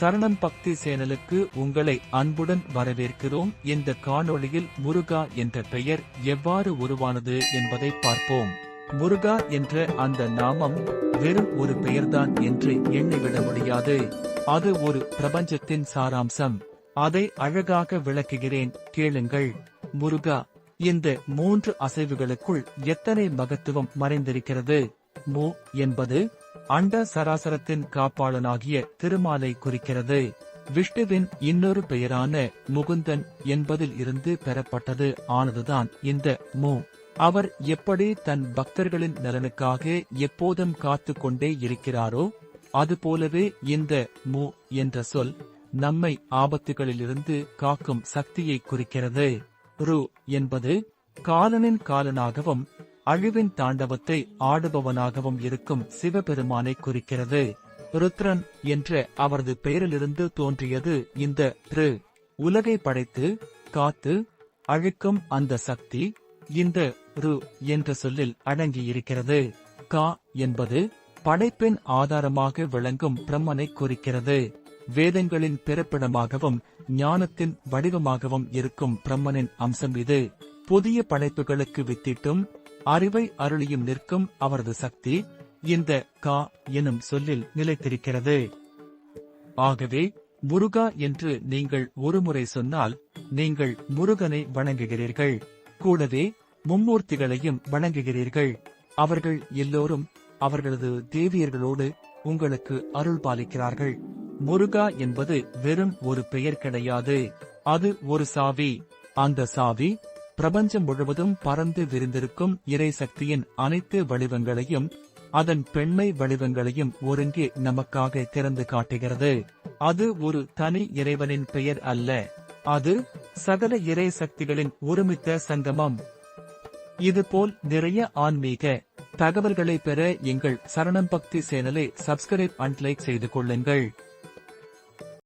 சரணம் பக்தி சேனலுக்கு உங்களை அன்புடன் வரவேற்கிறோம். இந்த காணொளியில் முருகா என்ற பெயர் எவ்வாறு உருவானது என்பதை பார்ப்போம். முருகா என்ற அந்த நாமம் வெறும் ஒரு பெயர்தான் என்று எண்ணிவிட முடியாது. அது ஒரு பிரபஞ்சத்தின் சாராம்சம். அதை அழகாக விளக்குகிறேன். கேளுங்கள். முருகா இந்த மூன்று அசைவுகளுக்குள் எத்தனை மகத்துவம் மறைந்திருக்கிறது? மு என்பது அண்ட சராசரத்தின் காப்பாளனாகிய திருமாலை குறிக்கிறது. விஷ்ணுவின் இன்னொரு பெயரான முகுந்தன் என்பதில் இருந்து பெறப்பட்டது ஆனதுதான் இந்த மு. அவர் எப்படி தன் பக்தர்களின் நலனுக்காக எப்போதும் காத்து கொண்டே இருக்கிறாரோ அதுபோலவே இந்த மு என்ற சொல் நம்மை ஆபத்துகளிலிருந்து காக்கும் சக்தியை குறிக்கிறது. ரு என்பது காலனின் காலனாகவும் அழிவின் தாண்டவத்தை ஆடுபவனாகவும் இருக்கும் சிவபெருமானை குறிக்கிறது. ருத்ரன் என்ற அவரது பெயரிலிருந்து தோன்றியது இந்த ரு. உலகை படைத்து காத்து அழிக்கும் அந்த சக்தி இந்த ரு என்ற சொல்லில் அடங்கியிருக்கிறது. கா என்பது படைப்பின் ஆதாரமாக விளங்கும் பிரம்மனை குறிக்கிறது. வேதங்களின் பிறப்பிடமாகவும் ஞானத்தின் வடிவமாகவும் இருக்கும் பிரம்மனின் அம்சம் இது. புதிய படைப்புகளுக்கு வித்திட்டும் அறிவை அருளியும் நிற்கும் அவரது சக்தி இந்த கா எனும் சொல்லில் நிலைத்திருக்கிறது. ஆகவே முருகா என்று நீங்கள் ஒருமுறை சொன்னால் நீங்கள் முருகனை வணங்குகிறீர்கள். கூடவே மும்மூர்த்திகளையும் வணங்குகிறீர்கள். அவர்கள் எல்லோரும் அவர்களது தேவியர்களோடு உங்களுக்கு அருள் பாலிக்கிறார்கள். முருகா என்பது வெறும் ஒரு பெயர் கிடையாது. அது ஒரு சாவி. அந்த சாவி பிரபஞ்சம் முழுவதும் பறந்து விரிந்திருக்கும் இறை சக்தியின் அனைத்து வடிவங்களையும் அதன் பெண்மை வடிவங்களையும் ஒருங்கே நமக்காக திறந்து காட்டுகிறது. அது ஒரு தனி இறைவனின் பெயர் அல்ல. அது சகல இறை சக்திகளின் ஒருமித்த சங்கமம். இதுபோல் நிறைய ஆன்மீக தகவல்களை பெற எங்கள் சரணம் பக்தி சேனலை சப்ஸ்கிரைப் அண்ட் லைக் செய்து கொள்ளுங்கள்.